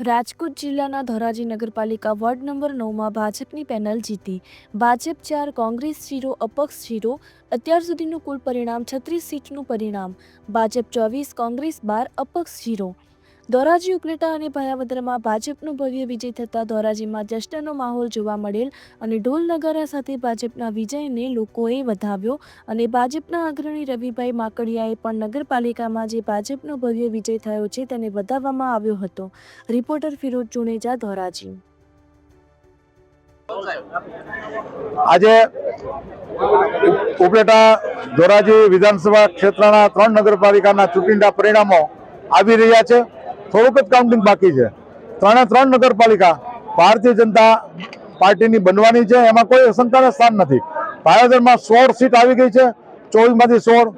રાજકોટ જિલ્લાના ધોરાજી નગરપાલિકા ward number નવમાં ભાજપની પેનલ જીતી. ભાજપ ચાર, કોંગ્રેસ જીરો અપક્ષ જીરો અત્યાર સુધીનું કુલ પરિણામ છત્રીસ સીટનું પરિણામ. ભાજપ ચોવીસ, કોંગ્રેસ બાર, અપક્ષ જીરો ધોરાજી ઉપલેટા અને ભાયાવદરમાં ભાજપનો ભવ્ય વિજય થતાં ધોરાજીમાં જશ્નનો માહોલ જોવા મળેલ અને ઢોલ નગારા સાથે ભાજપના વિજયને લોકોએ વધાવ્યો અને ભાજપના અગ્રણી રવિભાઈ માકડિયાએ પણ નગરપાલિકામાં જે ભાજપનો ભવ્ય વિજય થયો છે તેને વધાવવામાં આવ્યો હતો. રિપોર્ટર ફિરોજ જુનેજા ધોરાજી. આજે ઉપલેટા ધોરાજી વિધાનસભા ક્ષેત્રના ત્રણ નગરપાલિકાના ચૂંટણીના પરિણામો આવી રહ્યા છે. થોડુંક જ કાઉન્ટિંગ બાકી છે. ત્રણે ત્રણ નગરપાલિકા ભારતીય જનતા પાર્ટીની બનવાની છે. એમાં કોઈ શંકાને સ્થાન નથી. ભાયાદરમાં સોળ સીટ આવી ગઈ છે. ચોવીસમાંથી સોળ.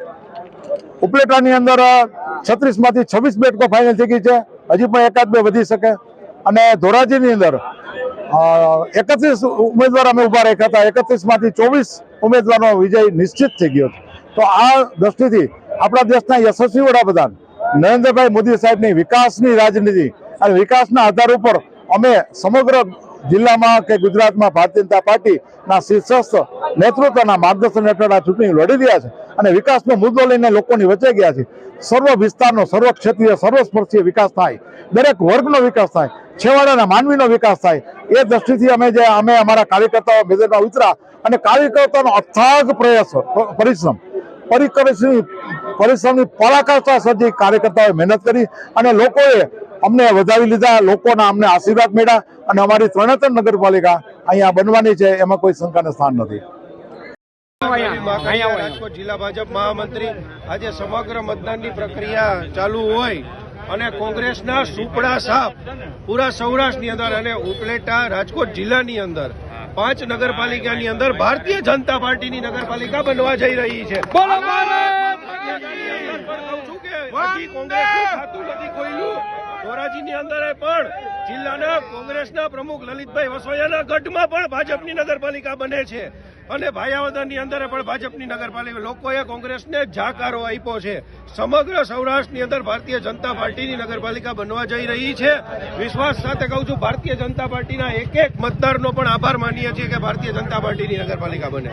ઉપલેટાની અંદર છત્રીસમાંથી છવ્વીસ બેઠકો ફાઇનલ થઈ ગઈ છે. હજી પણ એકાદ બે વધી શકે. અને ધોરાજીની અંદર એકત્રીસ ઉમેદવાર અમે ઊભા રાખ્યા હતા. એકત્રીસમાંથી ચોવીસ ઉમેદવારનો વિજય નિશ્ચિત થઈ ગયો તો આ દ્રષ્ટિથી આપણા દેશના યશસ્વી વડાપ્રધાન નરેન્દ્રભાઈ મોદી સાહેબની વિકાસની રાજનીતિ અને વિકાસના આધાર ઉપર અમે સમગ્ર જિલ્લામાં કે ગુજરાતમાં ભારતીય જનતા પાર્ટીના શીર્ષસ્થ નેતૃત્વના માર્ગદર્શન હેઠળ આ ચૂંટણી લડી રહ્યા છે અને વિકાસનો મુદ્દો લઈને લોકોની વચ્ચે ગયા છે. સર્વ વિસ્તારનો, સર્વ ક્ષેત્રીય સર્વસ્પર્શીય વિકાસ થાય. દરેક વર્ગનો વિકાસ થાય. છેવાડાના માનવીનો વિકાસ થાય. એ દ્રષ્ટિથી અમે જે, અમે અમારા કાર્યકર્તાઓ મેદાનમાં ઉતરા અને કાર્યકર્તાનો અથાગ પ્રયાસ પરિશ્રમ. પરિશ્રમની પરિશ્રમની પરાકાષ્ઠા સર્જી કાર્યકર્તાઓએ મહેનત કરી અને લોકોએ અમને વધાવી લીધા લોકોના અમને આશીર્વાદ મળ્યા અને અમારી ત્રણે નગરપાલિકા અહીંયા બનવાની છે એમાં કોઈ શંકાને સ્થાન નથી. રાજકોટ જિલ્લા ભાજપ મહામંત્રી આજે સમગ્ર મતદાનની પ્રક્રિયા ચાલુ હોય અને કોંગ્રેસના સુપડા સાપ પૂરા સૌરાષ્ટ્રની અંદર અને ઉપલેટા રાજકોટ જિલ્લાની અંદર પાંચ નગરપાલિકાની અંદર ભારતીય જનતા પાર્ટીની નગરપાલિકા બનવા જઈ રહી છે. ધોરાજીની અંદર પણ જિલ્લાના કોંગ્રેસના પ્રમુખ લલિતભાઈ વસોયાના ગઢમાં પણ ભાજપની નગરપાલિકા બને છે. અને ભાયાવદરની અંદર પણ ભાજપની નગરપાલિકા લોકોએ કોંગ્રેસને જાકારો આપ્યો છે. સમગ્ર સૌરાષ્ટ્રની અંદર ભારતીય જનતા પાર્ટીની નગરપાલિકા બનવા જઈ રહી છે. વિશ્વાસ સાથે કહું છું, ભારતીય જનતા પાર્ટીના એક એક મતદારનો પણ આભાર માનીએ છીએ કે ભારતીય જનતા પાર્ટીની નગરપાલિકા બને.